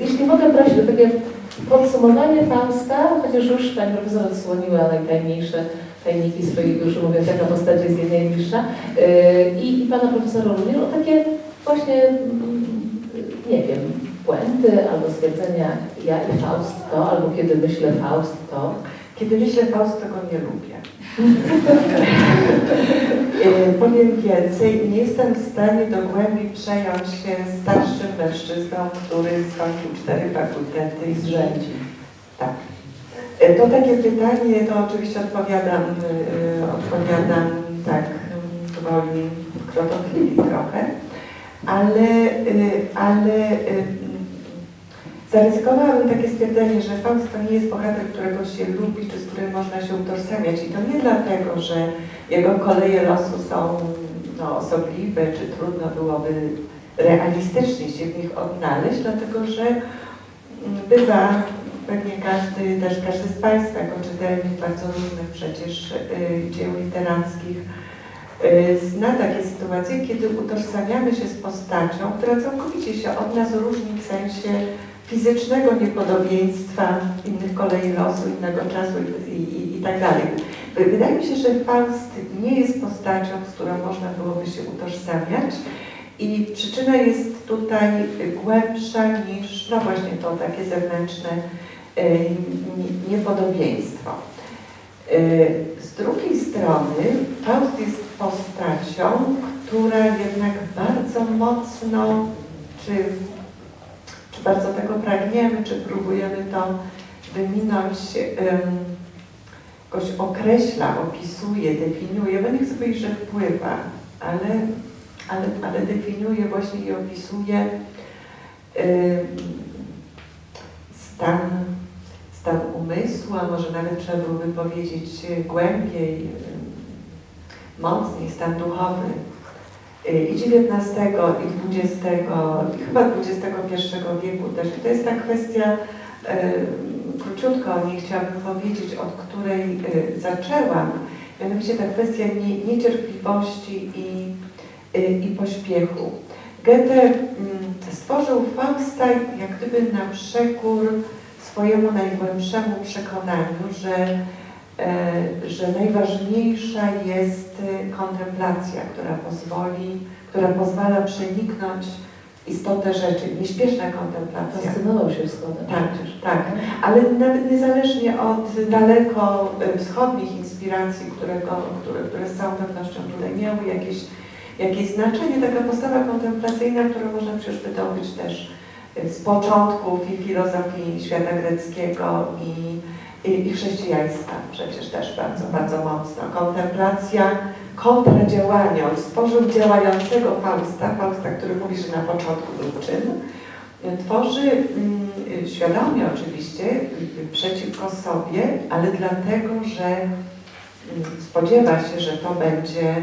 Jeśli mogę prosić o takie podsumowanie Fausta, chociaż już pani profesor odsłoniła najtajniejsze tajniki swojej duszy, mówiąc jaka postać jest jej najbliższa, yy, i, i pana profesora również o takie właśnie, mm, nie wiem, puenty albo stwierdzenia ja i Faust to, albo kiedy myślę Faust to. Kiedy myślę Faust, to go nie lubię. E, Powiem więcej, nie jestem w stanie dogłębnie przejąć się starszym mężczyzną, który skończył cztery fakultety i zrzędzi. Tak. E, To takie pytanie, to oczywiście odpowiadam, e, odpowiadam tak mm, gwoli krotochwili trochę, ale, e, ale e, Zaryzykowałabym takie stwierdzenie, że Faust to nie jest bohater, którego się lubi, czy z którym można się utożsamiać. I to nie dlatego, że jego koleje losu są no, osobliwe, czy trudno byłoby realistycznie się w nich odnaleźć, dlatego że mm, bywa pewnie każdy, też każdy z Państwa, jako czytelnik bardzo różnych przecież y, dzieł literackich, y, zna takie sytuacje, kiedy utożsamiamy się z postacią, która całkowicie się od nas różni w sensie fizycznego niepodobieństwa, innych kolei losu, innego czasu i, i, i tak dalej. Wydaje mi się, że Faust nie jest postacią, z którą można byłoby się utożsamiać i przyczyna jest tutaj głębsza niż, no właśnie to takie zewnętrzne e, nie- niepodobieństwo. E, Z drugiej strony Faust jest postacią, która jednak bardzo mocno, czy bardzo tego pragniemy, czy próbujemy to wyminąć, jakoś określa, opisuje, definiuje, bo nie chcę powiedzieć, że wpływa, ale, ale, ale definiuje właśnie i opisuje stan, stan umysłu, a może nawet trzeba byłoby powiedzieć głębiej, mocniej, stan duchowy i XIX, i XX, i chyba XXI wieku też. I to jest ta kwestia, e, króciutko o niej chciałabym powiedzieć, od której e, zaczęłam, mianowicie ta kwestia nie, niecierpliwości i, i pośpiechu. Goethe mm, stworzył Fausta jak gdyby na przekór swojemu najgłębszemu przekonaniu, że że najważniejsza jest e, kontemplacja, która pozwoli, która pozwala przeniknąć istotę rzeczy, nieśpieszna kontemplacja. Fascynował się wschodem Tak, tak. Ale nawet niezależnie od daleko e, wschodnich inspiracji, którego, które, które z całą pewnością tutaj miały jakieś, jakieś znaczenie, taka postawa kontemplacyjna, którą można przecież wydobyć też e, z początków i filozofii świata greckiego i i, i chrześcijaństwa przecież też bardzo, bardzo mocno. Kontemplacja kontra działania. On stworzył działającego Fausta, Fausta, który mówi, że na początku był. Tworzy mm, świadomie oczywiście y, przeciwko sobie, ale dlatego, że mm, spodziewa się, że to będzie,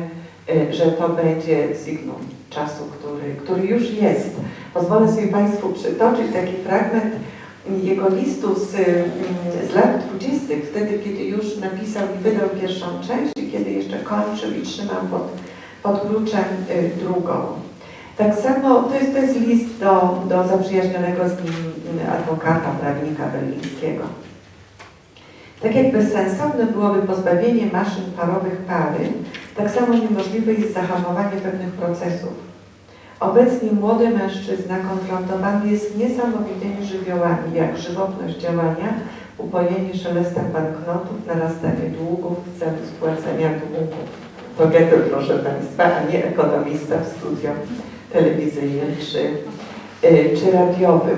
y, że to będzie signum czasu, który, który już jest. Pozwolę sobie Państwu przytoczyć taki fragment jego listu z, mm, z lat dwudziestych, wtedy kiedy już napisał i wydał pierwszą część i kiedy jeszcze kończył i trzymał pod, pod kluczem y, drugą. Tak samo to jest, to jest list do, do zaprzyjaźnionego z nim mm, adwokata, prawnika berlińskiego. Tak jak bezsensowne byłoby pozbawienie maszyn parowych pary, tak samo niemożliwe jest zahamowanie pewnych procesów. Obecnie młody mężczyzna konfrontowany jest niesamowitymi żywiołami, jak żywotność działania, upojenie szelestem banknotów, narastanie długów w celu spłacenia długów. To Goethe, proszę Państwa, a nie ekonomista w studium telewizyjnym czy, y, czy radiowym.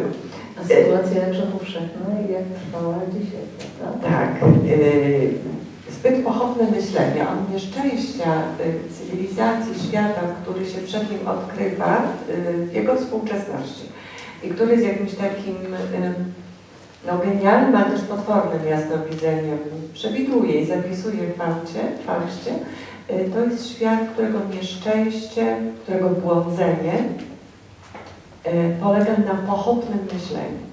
A sytuacja jakże powszechna i jak trwała dzisiaj, prawda? Tak. y, Zbyt pochopne myślenie o nieszczęścia y, cywilizacji, świata, który się przed nim odkrywa y, w jego współczesności. I który jest jakimś takim y, no, genialnym, ale też potwornym jasnowidzeniem. Przewiduje i zapisuje w y, to jest świat, którego nieszczęście, którego błądzenie polega na pochopnym myśleniu